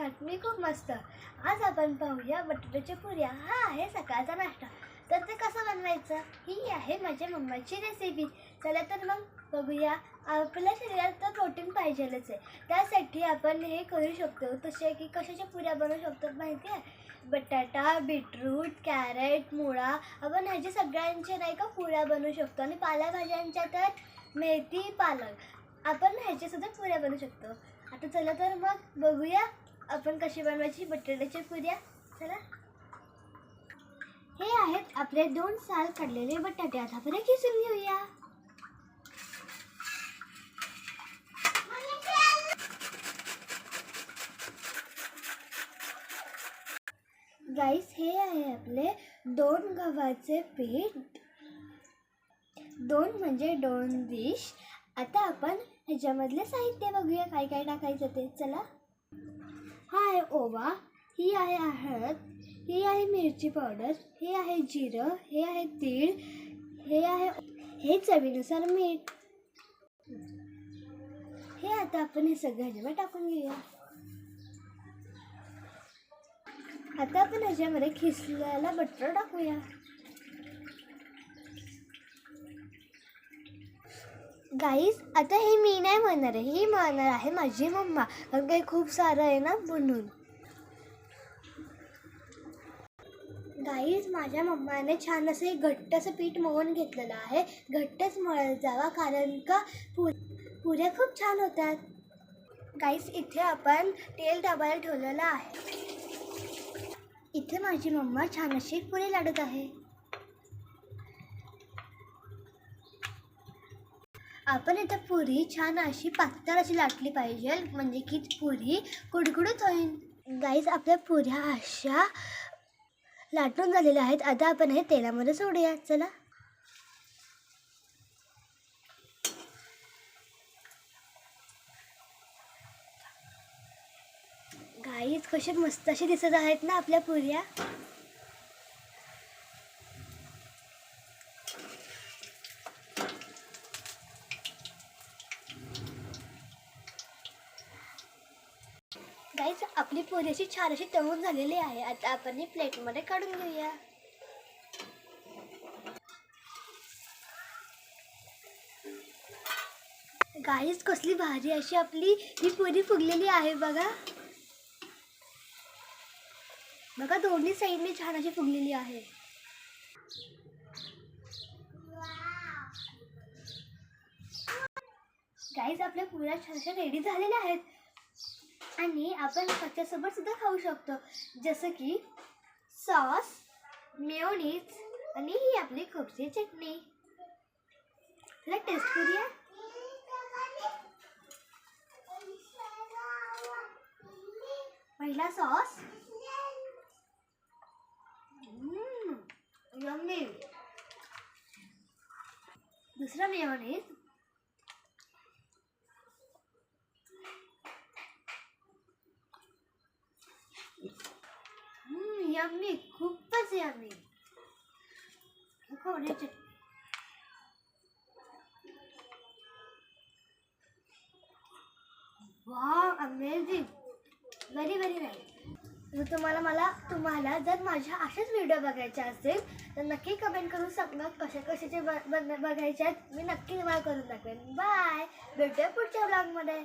आहात मी खूप मस्त. आज आपण पाहूया बटाट्याच्या पुऱ्या हा आहे सकाळचा नाश्ता. तर ते कसं बनवायचं? ही आहे माझ्या मम्माची रेसिपी चला तर मग बघूया. आपल्या शरीरात तर प्रोटीन पाहिजेलच आहे. त्यासाठी आपण हे करू शकतो. तसे की कशाच्या पुऱ्या बनवू शकतो माहिती आहे? बटाटा बीटरूट कॅरेट मुळा. आपण ह्याचे सगळ्यांचे नाही का पुऱ्या बनवू शकतो. आणि पालेभाज्यांच्या तर मेथी पालक. आपण ह्याच्यासुद्धा पुऱ्या बनवू शकतो. आता चला तर मग बघूया आपण कशी बनवायची? बटाट्याच्या पुऱ्या. चला. हे आहेत आपले दोन साल काढलेले बटाटे. आता आपण हे किसून घेऊया. गाईस हे आहे आपले दोन गव्हाचे पीठ. दोन म्हणजे दोन डिश आता आपण ह्याच्यामधले साहित्य बघूया काय काय टाकायचं ते. चला. हा आहे ओवा ही आहे हळद ही आहे मिरची पावडर हे आहे जिरं हे आहे तीळ हे आहे हे चवीनुसार मीठ. हे आता आपण हे सगळं ह्याच्यामध्ये टाकून घेऊया. आता आपण ह्याच्यामध्ये खिसलेला बटर टाकूया. गाईस आता हे मी नाही म्हणणार आहे. ही म्हणणार आहे माझी मम्मा. कारण काही खूप सारं आहे ना म्हणून. गाईस माझ्या मम्माने छान असं एक घट्ट असं पीठ मळून घेतलेलं आहे. घट्टच मळत जावा कारण का पु पुऱ्या खूप छान होतात. गाईस इथे आपण तेल दाबायला ठेवलेलं आहे. इथे माझी मम्मा छान अशी पुरी लाडत आहे. आपण इथे पुरी छान अशी पातळ अशी लाटली पाहिजे. म्हणजे की पुरी कुडकुडत होईल. गाईज आपल्या पुऱ्या अशा लाटून झालेल्या आहेत. आता आपण हे तेलामध्ये सोडूया. चला. गाईज कशी मस्त अशी दिसत आहेत ना आपल्या पुऱ्या. गाईज आपली पुरी अशी छान अशी तळून झालेली आहे. आता आपण ही प्लेटमध्ये काढून घेऊया. गाईज कसली भारी अशी आपली ही पुरी फुगलेली आहे बघा. बघा दोन्ही साईडने छान अशी फुगलेली आहे. गाईज आपल्या पुऱ्या छान अशा रेडी झालेल्या आहेत. आणि आपण त्याच्यासोबत सुद्धा खाऊ शकतो. जसं की सॉस मेयोनीज आणि ही आपली खोबची चटणी. तुला टेस्ट करूया. पहिला सॉस. यम्मी दुसरा मेओनीज यम्मी खूपच yummy खोबरी wow amazing very very nice जर तुम्हाला मला तुम्हाला जर माझ्या असेच व्हिडिओ बघायचे असेल तर नक्की कमेंट करून सांगा कशा कशाचे बन- बघायचे आहेत. मी नक्की तुम्हाला करून दाखवेन. बाय भेटूया पुढच्या ब्लॉगमध्ये